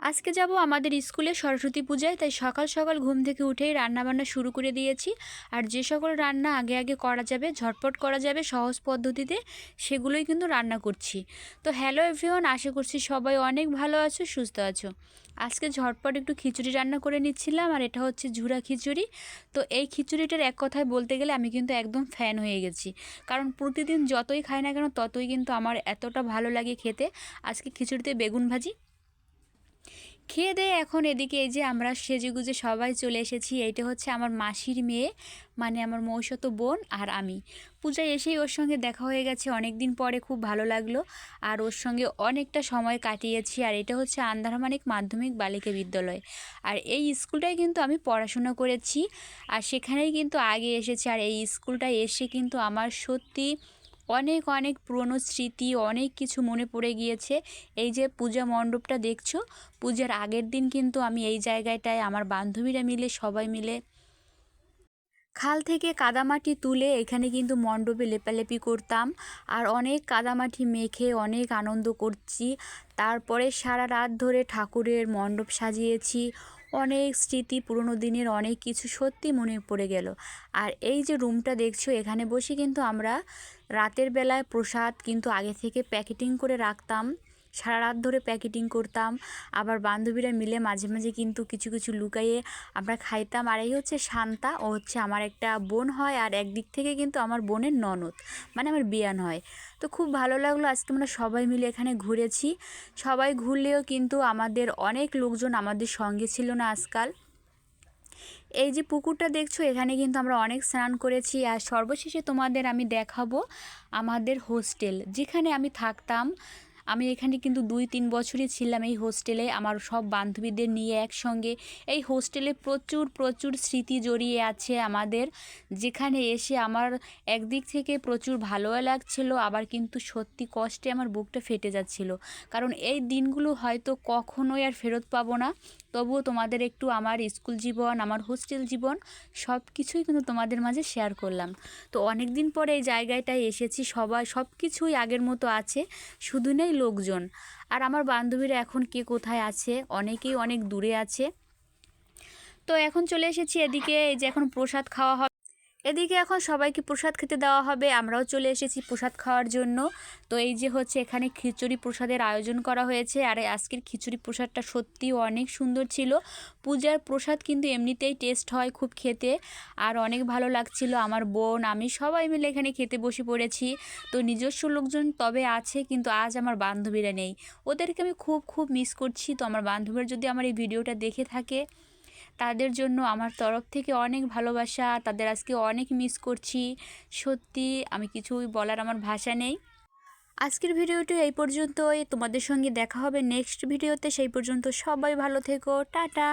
আজকে যাব আমাদের স্কুলে সরস্বতী পূজায়, তাই সকাল সকাল ঘুম থেকে উঠেই রান্নাবান্না শুরু করে দিয়েছি। আর যে সকল রান্না আগে আগে করা যাবে, ঝটপট করা যাবে সহজ পদ্ধতিতে, সেগুলোই কিন্তু রান্না করছি। তো হ্যালো এভরিওয়ান, আশা করছি সবাই অনেক ভালো আছো, সুস্থ আছো। আজকে ঝটপট একটু খিচুড়ি রান্না করে নিচ্ছিলাম, আর এটা হচ্ছে ঝুরা খিচুড়ি। তো এই খিচুড়িটার এক কথায় বলতে গেলে আমি কিন্তু একদম ফ্যান হয়ে গেছি। কারণ প্রতিদিন যতই খাই না কেন, ততই কিন্তু আমার এতটা ভালো লাগে খেতে। আজকে খিচুড়িতে বেগুন ভাজি খেয়ে দিয়ে এখন এদিকে এই যে আমরা সেজেগুজে সবাই চলে এসেছি, এইটা হচ্ছে আমার মাসির মেয়ে মানে আমার মৌসত বোন আর আমি। পূজায় এসেই ওর সঙ্গে দেখা হয়ে গেছে অনেক দিন পরে খুব ভালো লাগল আর ওর সঙ্গে অনেকটা সময় কাটিয়েছি আর এটা হচ্ছে আন্ধারমানিক মাধ্যমিক বালিকা বিদ্যালয়। আর এই স্কুলটায় কিন্তু আমি পড়াশোনা করেছি আর সেখানেই কিন্তু আগে এসেছি আর এই স্কুলটায় এসে কিন্তু আমার সত্যি অনেক অনেক পুরনো স্মৃতি, অনেক কিছু মনে পড়ে গিয়েছে। এই যে পূজা মণ্ডপটা দেখছ, পূজার আগের দিন কিন্তু আমি এই জায়গাটায় আমার বান্ধবীরা মিলে, সবাই মিলে খাল থেকে কাদামাটি তুলে এখানে কিন্তু মণ্ডপে লেপালেপি করতাম। আর অনেক কাদামাটি মেখে অনেক আনন্দ করছি। তারপরে সারা রাত ধরে ঠাকুরের মণ্ডপ সাজিয়েছি। অনেক স্মৃতি, পুরনো দিনের অনেক কিছু সত্যি মনে পড়ে গেল। আর এই যে রুমটা দেখছ, এখানে বসে কিন্তু আমরা রাতের বেলায় প্রসাদ কিন্তু আগে থেকে প্যাকেটিং করে রাখতাম। সারা রাত ধরে প্যাকেটিং করতাম। আবার বান্ধবীরা মিলে মাঝে মাঝে কিন্তু কিছু কিছু লুকাইয়ে আমরা খাইতাম। আর এই হচ্ছে শান্তা, ও হচ্ছে আমার একটা বোন হয়। আর একদিক থেকে কিন্তু আমার বোনের ননদ মানে আমার বিয়ান হয়। তো খুব ভালো লাগল। আজকে আমরা সবাই মিলে এখানে ঘুরেছি। সবাই ঘুরলেও কিন্তু আমাদের অনেক লোকজন আমাদের সঙ্গে ছিল না আজকাল। এই যে পুকুরটা দেখছ, এখানে কিন্তু আমরা অনেক স্নান করেছি। আর সর্বশেষে তোমাদের আমি দেখাবো আমাদের হোস্টেল, যেখানে আমি থাকতাম। আমি এখানে কিন্তু দুই, তিন বছরই ছিলাম এই হোস্টেলে। আমার সব বান্ধবীদের নিয়ে একসঙ্গে। এই হোস্টেলে প্রচুর প্রচুর স্মৃতি জড়িয়ে আছে আমাদের। যেখানে এসে আমার একদিক থেকে প্রচুর ভালোও লাগছিল, আবার কিন্তু সত্যি কষ্টে আমার বুকটা ফেটে যাচ্ছিল। কারণ এই দিনগুলো হয়তো কখনোই আর ফেরত পাবো না। তবুও তোমাদের একটু আমার স্কুল জীবন, আমার হোস্টেল জীবন সব কিছুই কিন্তু তোমাদের মাঝে শেয়ার করলাম। তো অনেক দিন পরে এই জায়গাটায় এসেছি, সবাই সব কিছুই আগের মতো আছে। শুধু নেই লোকজন। আর আমার বান্ধবীরা এখন কে কোথায় আছে? অনেকেই অনেক দূরে আছে। তো এখন চলে এসেছি এদিকে, এই যে এখন প্রসাদ খাওয়া হবে। এদিকে এখন সবাইকে প্রসাদ খেতে দেওয়া হবে, আমরাও চলে এসেছি প্রসাদ খাওয়ার জন্য। তো এই যে হচ্ছে এখানে খিচুড়ি প্রসাদের আয়োজন করা হয়েছে, আর আজকের খিচুড়ি প্রসাদটা সত্যিই অনেক সুন্দর ছিল। পূজার প্রসাদ কিন্তু এমনিতেই টেস্ট হয় খুব খেতে, আর অনেক ভালো লাগছিল। আমার বোন, আমি সবাই মিলে এখানে খেতে বসে পড়েছি। তো নিজস্ব লোকজন তবে আছে, কিন্তু আজ আমার বান্ধবীরা নেই। ওদেরকে আমি খুব খুব মিস করছি। তো আমার বান্ধবীরা যদি আমার এই ভিডিওটা দেখে থাকে তাদের জন্য আমার তরফ থেকে অনেক ভালোবাসা, তাদের আজকে অনেক মিস করছি। সত্যি, আমি কিছুই বলার আমার ভাষা নেই। আজকের ভিডিওটি এই পর্যন্তই। তোমাদের সঙ্গে দেখা হবে নেক্সট ভিডিওতে সেই পর্যন্ত সবাই ভালো থেকো। টাটা!